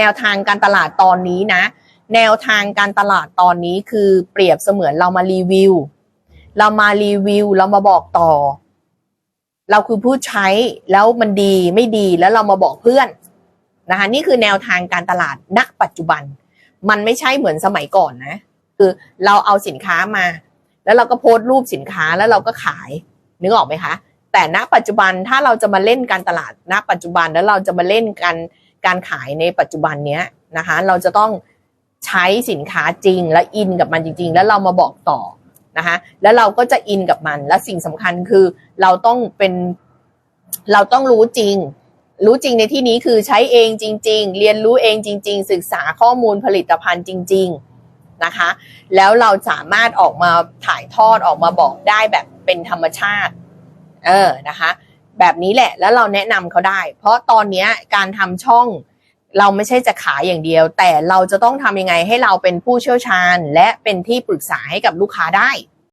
แนวทางการตลาดตอนนี้นะ แนวทางการตลาดตอนนี้คือเปรียบเสมือนเรามารีวิว เรามารีวิว เรามาบอกต่อ เราคือผู้ใช้แล้วมันดีไม่ดีแล้วเรามาบอกเพื่อนนะคะนี่คือแนวทางการตลาดณปัจจุบัน มันไม่ใช่เหมือนสมัยก่อนนะ คือเราเอาสินค้ามา แล้วเราก็โพสต์รูปสินค้าแล้วเราก็ขายนึกออกไหมคะ แต่ณปัจจุบันถ้าเราจะมาเล่นการตลาดณปัจจุบันแล้วเราจะมาเล่นการ การขายในปัจจุบันเนี้ยนะคะ เราจะต้องใช้สินค้าจริงและอินกับมันจริง ๆ แล้วเรามาบอกต่อนะคะแล้วเราก็จะอินกับมัน และสิ่งสำคัญคือเราต้องเป็นเราต้องรู้จริง รู้จริงในที่นี้คือใช้เองจริง ๆ เรียนรู้เองจริง ๆ ศึกษาข้อมูลผลิตภัณฑ์จริง ๆนะคะ แล้วเราสามารถออกมาถ่ายทอดออกมาบอกได้แบบเป็นธรรมชาติ เออนะคะ แบบนี้แหละ แล้วเราแนะนำเขาได้ เพราะตอนนี้การทำช่องเราไม่ใช่จะขายอย่างเดียว แต่เราจะต้องทำยังไงให้เราเป็นผู้เชี่ยวชาญ และเป็นที่ปรึกษาให้กับลูกค้าได้